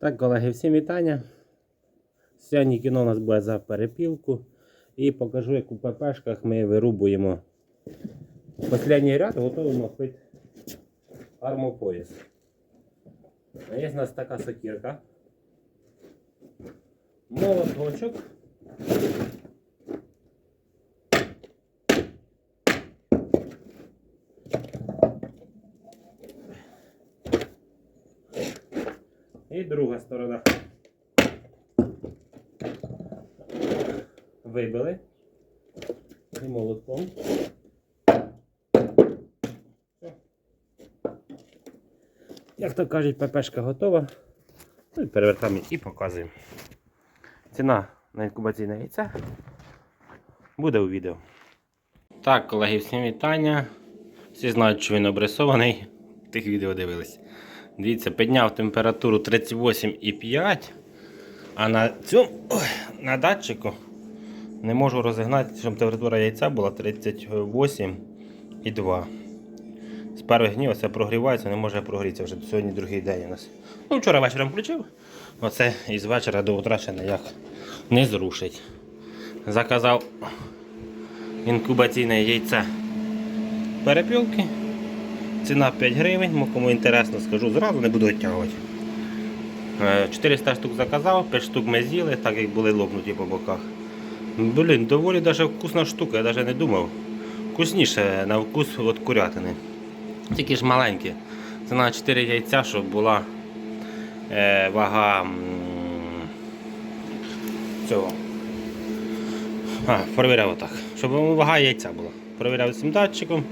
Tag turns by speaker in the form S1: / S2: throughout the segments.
S1: Так, колеги, всім вітання. Сьогодні кіно у нас буде за перепілку. І покажу, як у ППшках ми вирубуємо останній ряд, готуємо під армопояс. Є в нас така сокірка. Молоточок. І друга сторона. Вибили. І молотком. Як то кажуть, ППшка готова. Ну і перевертаємо і показуємо. Ціна на інкубаційне яйце буде у відео. Так, колеги, всім вітання. Всі знають, що він обрисований. Тих відео дивились. Дивіться, підняв температуру 38,5, а на цьому ой, на датчику не можу розігнати, щоб температура яйця була 38,2. З перших днів це прогрівається, не може прогрітися вже сьогодні другий день у нас. Ну, вчора вечором включив. Оце із вечора до утра ще ніяк не зрушить. Заказав інкубаційне яйце перепілки. Ціна 5 гривень, кому інтересно, скажу, зразу не буду відтягувати. Е, 400 штук заказав, 5 штук ми з'їли, так як були лопнуті по боках. Блін, доволі даже вкусна штука, я навіть не думав. Вкусніше на вкус від курятини. Тільки ж маленькі. Це на 4 яйця, щоб була е, вага цього. А, провіряв отак. Щоб вага яйця була. Провіряв цим датчиком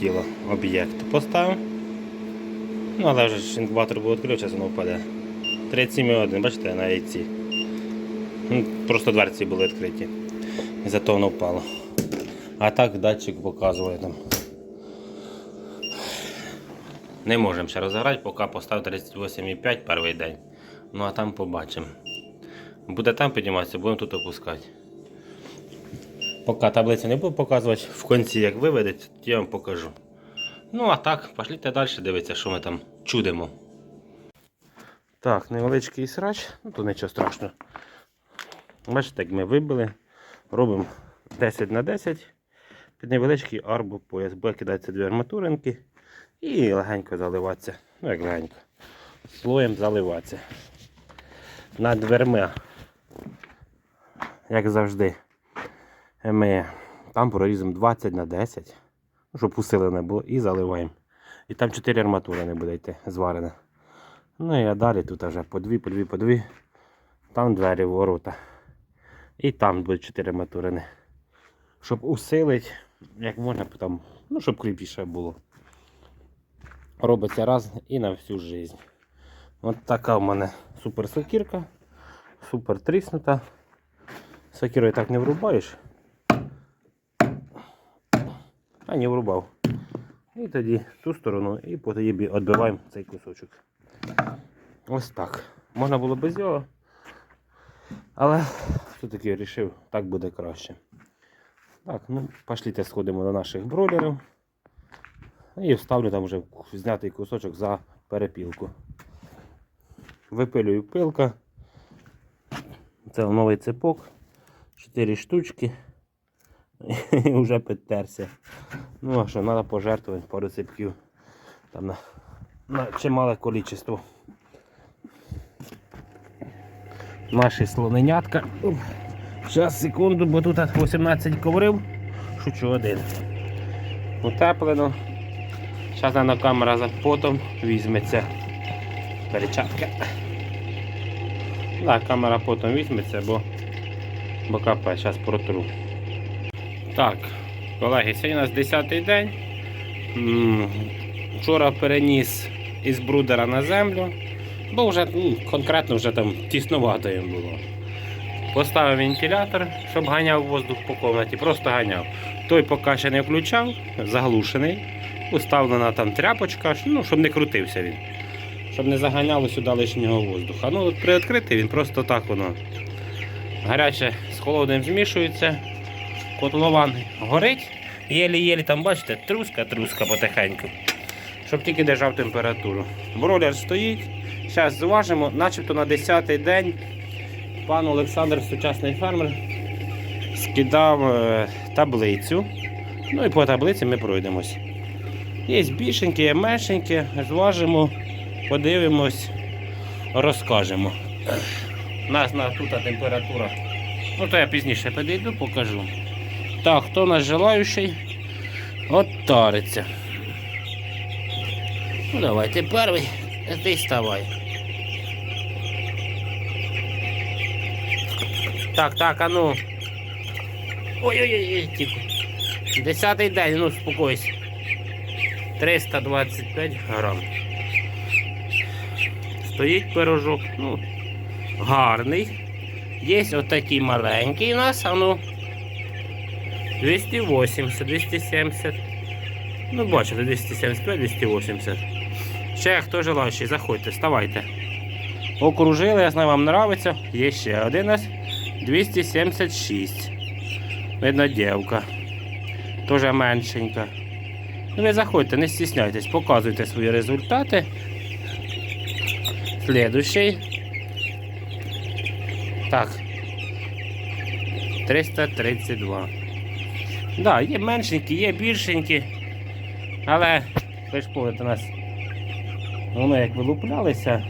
S1: тіло, об'єкт поставив. Ну, але вже інкубатор був відкрив, зараз воно впаде. 37,1, бачите, на яйці. Ну, Просто дверці були відкриті. І зато воно впало. А так датчик показує там. Не можемо ще розіграти, поки постав 38,5 перший день. Ну а там побачимо. Буде там підніматися, будемо тут опускати. Поки таблицю не буду показувати, в кінці як виведеться, я вам покажу. Ну а так, пошліть далі дивитися, що ми там чудимо. Так, невеличкий срач, ну то нічого страшного. Бачите, як ми вибили, робимо 10 на 10 під невеличкий арбу пояс. Буде кидатися дві арматуринки і легенько заливатися. Ну як легенько. Слоєм заливатися. Над дверми, як завжди. Ми там прорізаємо 20 на 10, ну, щоб усилене було, і заливаємо. І там 4 арматури не буде йти зварене. Ну і а далі тут вже по дві, по дві, по дві. Там двері ворота. І там будуть 4 арматурини. Щоб усилити, як можна потім, ну, щоб кріпіше було. Робиться раз і на всю життя. От така в мене супер сокірка, супер тріснута. Сокірою так не врубаєш. А не врубав. І тоді ту сторону і тоді відбиваємо цей кусочок. Ось так. Можна було без його. Але все-таки вирішив, так буде краще. Так, ну, пошліте сходимо до наших бройлерів. І вставлю там вже знятий кусочок за перепілку. Випилюю пилка. Це новий цепок. 4 штучки. І вже підтерся. Ну а що, треба пожертвувати пару цепків там на, на чимале количество. Наші слоненятка. Зараз, секунду, бо тут 18 коврив. Шучу один. Утеплено. Зараз на камера за потом візьметься. Перечатка. Так, камера потом візьметься, бо, бо капець, зараз протру. Так, колеги, сьогодні у нас 10-й день. Вчора переніс із брудера на землю, бо вже ну, конкретно вже там тісновато їм було. Поставив вентилятор, щоб ганяв воздух по кімнаті, просто ганяв. Той поки ще не включав, заглушений. Уставлена там тряпочка, ну, щоб не крутився він. Щоб не заганяло сюди лишнього воздуха. Ну, от приоткритий він просто так воно. Гаряче з холодним змішується котлован горить, єлі-єлі там, бачите, труска-труска потихеньку. Щоб тільки держав температуру. Бройлер стоїть, Зараз зважимо, начебто на 10-й день пан Олександр, сучасний фермер, скидав е, таблицю. Ну і по таблиці ми пройдемось. Є більшенькі, є меншенькі, зважимо, подивимось, розкажемо. У нас на тут температура. Ну, то я пізніше підійду, покажу. Так, хто нас желаючий? От тариться. Ну давай, ти перший, ти ставай. Так, так, а ну. Ой-ой-ой, тихо. Десятий день, ну спокойся. 325 грам. Стоїть пирожок, ну, гарний. Є отакий маленький у нас, а ну. 280, 270. Ну, бачите, 275, 280. Ще хто желаючий, заходьте, ставайте. Окружили, я знаю, вам нравиться. Є ще один нас 276. Видно, дівка. Тоже меншенька. Ну, ви заходьте, не стісняйтесь, показуйте свої результати. Слідущий. Так. 332. Да, є меншенькі, є більшенькі. Але ви ж помните нас. Воно як вилуплялися.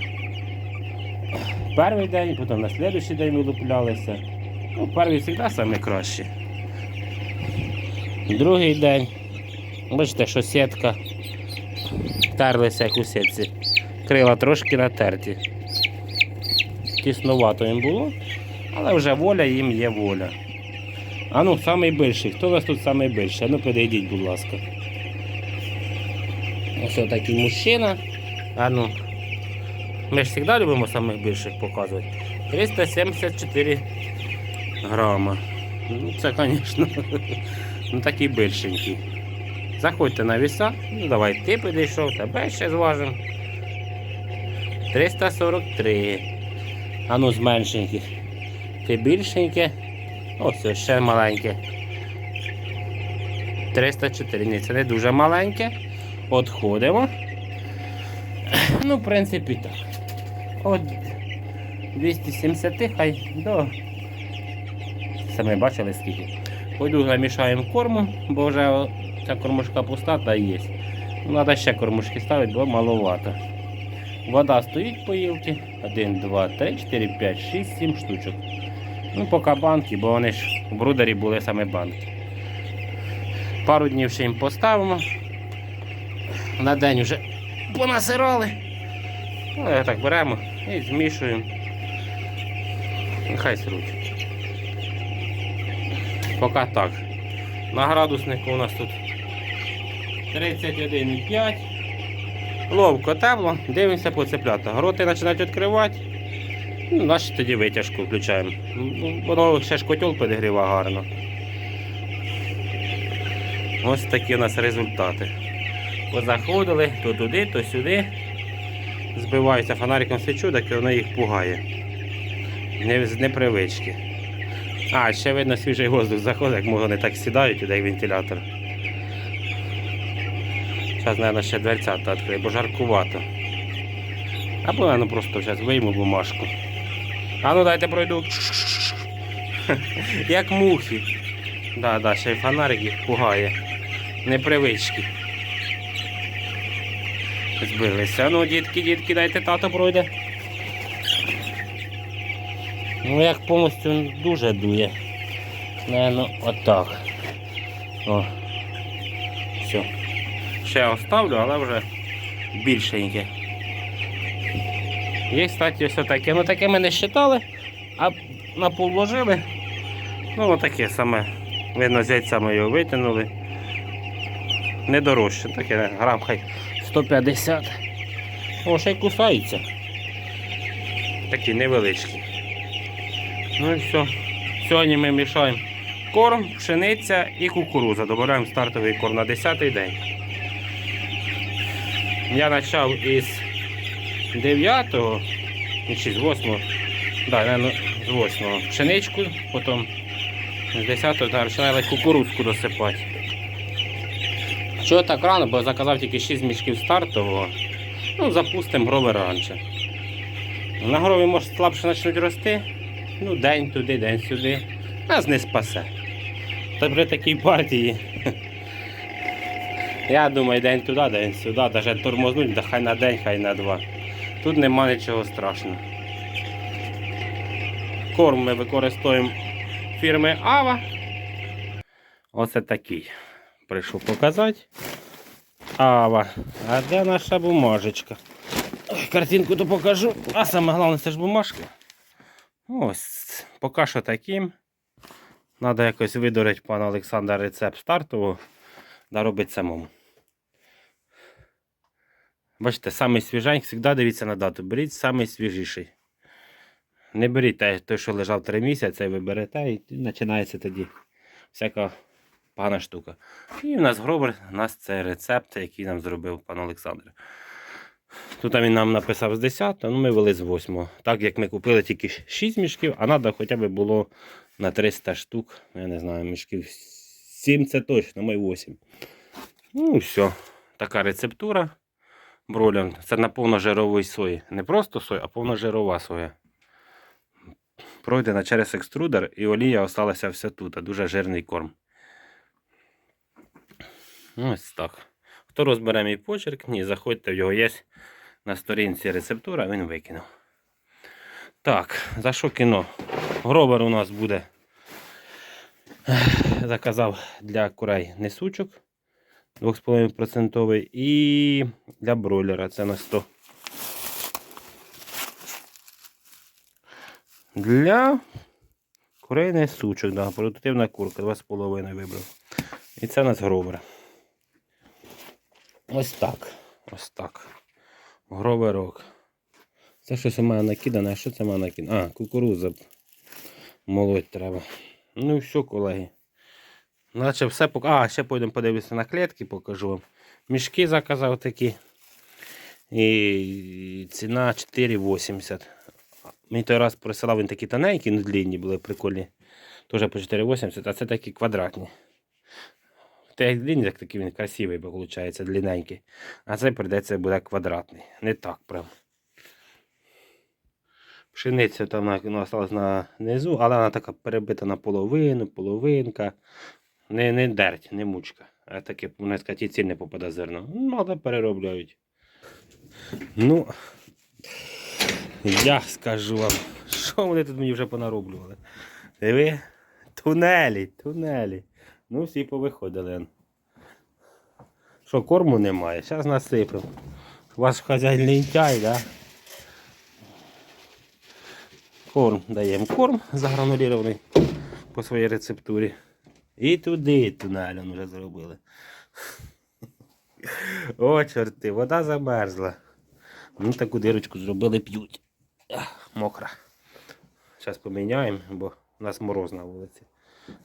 S1: Перший день, потім на слідуючий день вилуплялися. Ну, перший завжди найкраще. Другий день. Бачите, що сітка. Терлися як у сітці. Крила трошки натерті. Тіснувато їм було, але вже воля їм є воля. А ну, самий більший. Хто у нас тут самий більший? А ну підійдіть, будь ласка. Ось такий мужчина. А ну. Ми ж завжди любимо самих більших показувати. 374 грама. Ну, це, звісно, ну такий більшенький. Заходьте на віса. Ну давай ти підійшов, тебе ще зважимо. 343. А ну. Ти більшеньке. Ось ще маленьке. 304. Ні, це не дуже маленьке. Отходимо. Ну, в принципі, так. От 270 хай до. Самі бачили скільки. Пойду намішаємо корму, бо вже ця кормушка пуста та є. Ну, Треба ще кормушки ставити, бо маловато. Вода стоїть по їлці. 1, 2, 3, 4, 5, 6, 7 штучок. Ну, поки банки, бо вони ж в брудері були саме банки. Пару днів ще їм поставимо. На день вже понасирали. Ну, я так беремо і змішуємо. Нехай сируть. Поки так. На градуснику у нас тут 31,5. Ловко тепло, дивимося по цеплята. Роти починають відкривати. Ну, наші тоді витяжку включаємо. Ну, Воно ще ж котел підігріва гарно. Ось такі у нас результати. Позаходили то туди, то сюди. Збиваються фонариком свічу, так і воно їх пугає. Не з непривички. А, ще видно свіжий воздух заходить, як може вони так сідають, іде вентилятор. Зараз, мабуть, ще дверцята відкрию, бо жаркувато. Або, мабуть, просто зараз вийму бумажку. А ну дайте пройду. Як мухи. Да, да, ще й фонарик їх пугає. Непривички. Збилися. Ну, дітки, дітки, дайте тато пройде. Ну як повністю дуже дує. Наверно, отак. О. Все. Ще оставлю, але вже більшеньке. Є, кстати, ось таке. Ну таке ми не считали, а на пол вложили. Ну отаке саме. Видно, зять саме його витягнули. Не дорожче, таке грам хай 150. О, ще й кусаються. Такі невеличкі. Ну і все. Сьогодні ми мішаємо корм, пшениця і кукуруза. Добираємо стартовий корм на 10-й день. Я почав із 9-го, ну, чи з 8-го, да, з 8-го пшеничку, потім з 10-го починали кукурузку досипати. Чого так рано, бо заказав тільки 6 мішків стартового. Ну, запустимо грови раніше. На грові може слабше почнуть рости. Ну, день туди, день сюди. Нас не спасе. Та при такій партії. Я думаю, день туди, день сюди, навіть тормознуть, да хай на день, хай на два. Тут нема нічого страшного. Корм ми використовуємо фірми Ава. Оце такий. Прийшов показати. Ава. А де наша бумажечка? Картинку то покажу. А саме головне це ж бумажка. Ось, поки що таким. Надо якось видурити пана Олександра рецепт стартового да робити самому. Бачите, самий свіженький, завжди дивіться на дату. Беріть самий свіжіший. Не беріть той, що лежав 3 місяці, ви берете і починається тоді всяка погана штука. І в нас гробер, у нас це рецепт, який нам зробив пан Олександр. Тут він нам написав з 10, ну ми вели з 8. Так як ми купили тільки 6 мішків, а треба хоча б було на 300 штук. Я не знаю, мішків 7 це точно, ми 8. Ну і все. Така рецептура. Бройлер. Це на повножировій сої. Не просто сої, а повножирова соя. Пройдена через екструдер і олія осталася все тут. а Дуже жирний корм. Ось так. Хто розбере мій почерк, ні, заходьте в його є на сторінці рецептура, він викинув. Так, за що кіно? Гробер у нас буде. Заказав для курей несучок 2,5% і для бройлера це на 100. Для курей несучок, да, продуктивна курка, 2,5 вибрав. І це у нас гробер. Ось так. Ось так. Гроверок. Це щось у мене накидане. Що це мене накидане? А, кукуруза. Молоть треба. Ну і все, колеги. Наче все пок... А, ще пойдемо подивитися на клітки, покажу вам. Мішки заказав такі. І ціна 4,80. Мені той раз присилав він такі тоненькі, ну длинні були прикольні. Теж по 4,80, а це такі квадратні. Те як длинний, так такий він красивий, бо виходить, длинненький. А це прийдеться буде квадратний. Не так прям. Пшениця там ну, осталась на низу, але вона така перебита на половину, половинка. Не, не дерть, не мучка. А таке, можна сказати, і ціль не попаде зерно. Ну, але переробляють. Ну, я скажу вам, що вони тут мені вже понароблювали. Диви, тунелі, тунелі. Ну, всі повиходили. Що, корму немає? Зараз насиплю. Ваш хазяїн лентяй, да? Корм даємо корм загранулірований по своїй рецептурі. І туди тунель вже зробили. О, чорти, вода замерзла. Ну таку дирочку зробили, п'ють. Мокра. Зараз поміняємо, бо у нас мороз на вулиці.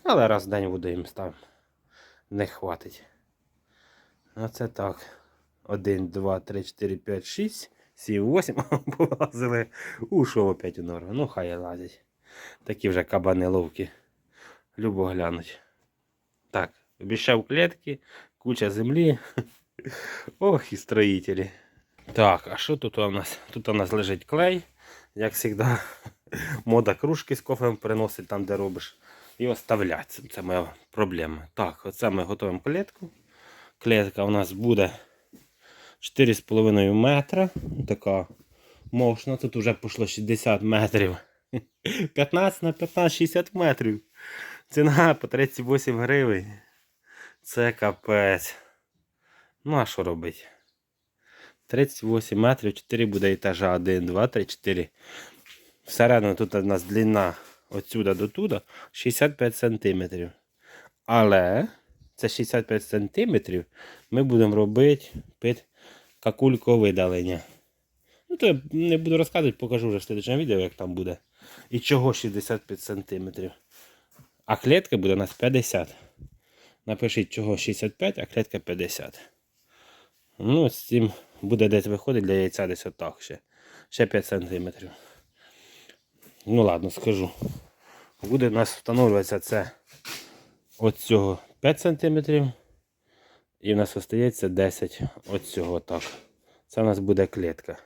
S1: Але раз в день воду їм ставимо. Не хватить. Оце так. 1, 2, 3, 4, 5, 6, 7, 8. Полазили. Ушов опять у нору. Ну хай лазять. Такі вже кабани ловкі. Любо глянуть. Так, обіщав клітки, куча землі. Ох, і строїтелі. Так, а що тут у нас? Тут у нас лежить клей, як завжди. Мода кружки з кофем приносить там, де робиш. І оставлять. Це- моя проблема. Так, оце ми готуємо клітку. Клітка у нас буде 4,5 метра. Така мощна. Тут вже пішло 60 метрів. 15 на 15, 60 метрів. Ціна по 38 гривень. Це капець. Ну, а що робити? 38 метрів, 4 буде етажа. 1, 2, 3, 4. Всередину тут у нас длина отсюда до туди 65 сантиметрів. Але це 65 сантиметрів ми будемо робити під какульковидалення. Ну, то я не буду розказувати, покажу вже в слідчому відео, як там буде. І чого 65 сантиметрів. А клітка буде у нас 50. Напишіть, чого 65, а клітка 50. Ну, з цим буде десь виходить для яйця десь отак ще. Ще 5 сантиметрів. Ну ладно, скажу. Буде у нас встановлюватися це от цього 5 см. І в нас остається 10 от цього так. Це у нас буде клітка.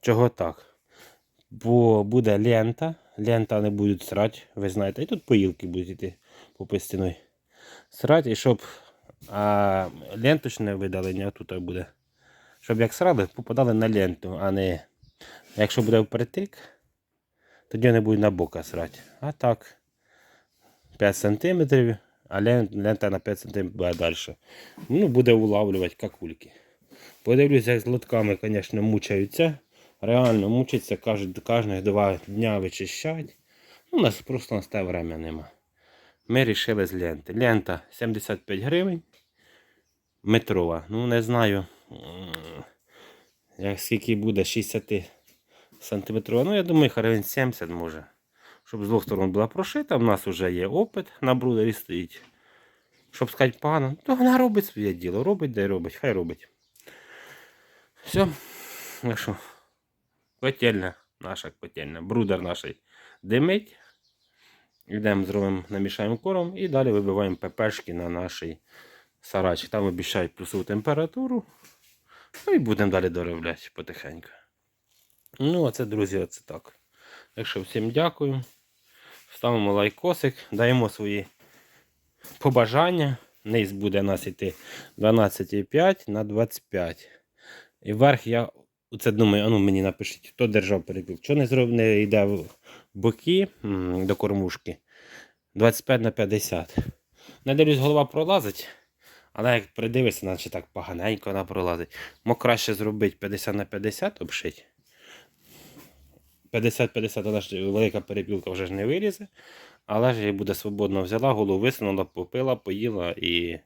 S1: Чого так? Бо буде лента, лента не будуть срати, ви знаєте, і тут поїлки будуть йти по пистиної. Срати, і щоб а, ленточне видалення тут буде. Щоб як срали, попадали на ленту, а не. Якщо буде впритик, тоді не буде на бока срати. А так. 5 см, а лен- лента на 5 см буде далі. Ну, буде улавлювати какульки. Подивлюся, як з лотками, звісно, мучаються. Реально мучаться, кажуть, кожних два дня вичищать. Ну, у нас просто на те время нема. Ми вирішили з ленти. Лента 75 гривень. Метрова. Ну, не знаю. Як скільки буде 60 сантиметрова. Ну, я думаю, гривень 70 може. Щоб з двох сторон була прошита. У нас вже є опит на брудері стоїть. Щоб сказати пану, то вона робить своє діло. Робить, де робить, хай робить. Все. Ну що, котельня наша котельня. Брудер наш димить. Йдемо, зробимо, намішаємо корм і далі вибиваємо ППшки на наш сарайчик. Там обіцяють плюсову температуру. Ну і будемо далі доробляти потихеньку. Ну, оце, друзі, оце так. Так що всім дякую. Ставимо лайкосик, даємо свої побажання. Низ буде нас йти 12,5 на 25. І вверх я оце думаю, ну мені напишіть, хто держав перепіл. Чого не зроб, не йде в боки до кормушки 25 на 50. Не дивлюсь, голова пролазить. Але як придивишся, наче так поганенько вона пролазить. Мо краще зробити 50 на 50 обшити. 50-50, вона ж велика перепілка вже ж не вилізе. Але ж їй буде свободно взяла, голову висунула, попила, поїла і,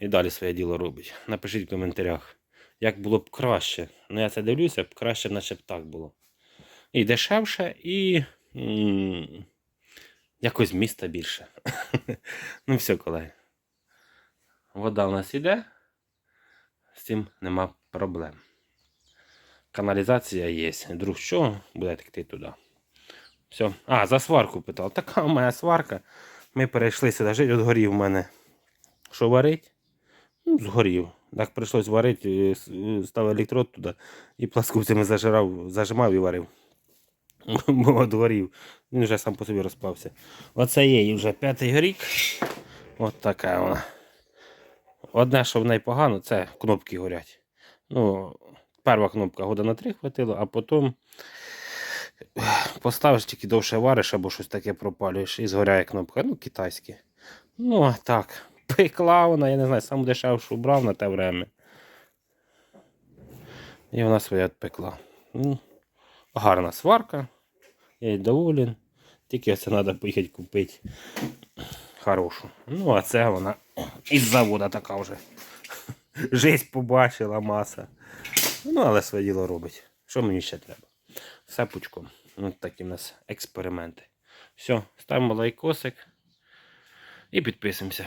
S1: і далі своє діло робить. Напишіть в коментарях, як було б краще. Ну я це дивлюся, б краще, наче б так було. І дешевше, і якось міста більше. ну все, колеги. Вода у нас іде, з цим нема проблем. Каналізація є. Друг що буде текти туди. Все. А, за сварку питав. Така у мене сварка. Ми перейшли сюди жити, от горів в мене. Що варить? Ну, згорів. Так прийшлось варити, е, е, став електрод туди і пласкувцями зажирав, зажимав і варив. Бо от горів. Він вже сам по собі розпався. Оце є і вже п'ятий рік. От така вона. Одне, що в неї погано, це кнопки горять. Ну, перша кнопка года на три хватило, а потім поставиш тільки довше вариш або щось таке пропалюєш і згоряє кнопка. Ну, китайське. Ну, а так. Пекла вона, я не знаю, сам дешевшу брав на те время. І вона своє відпекла. Гарна сварка. Я й доволен. Тільки це треба поїхати купити хорошу. Ну, а це вона із завода така вже. Жесть побачила маса. Ну, але своє діло робить. Що мені ще треба? Все пучком. Ну, такі в нас експерименти. Все, ставимо лайкосик і підписуємося.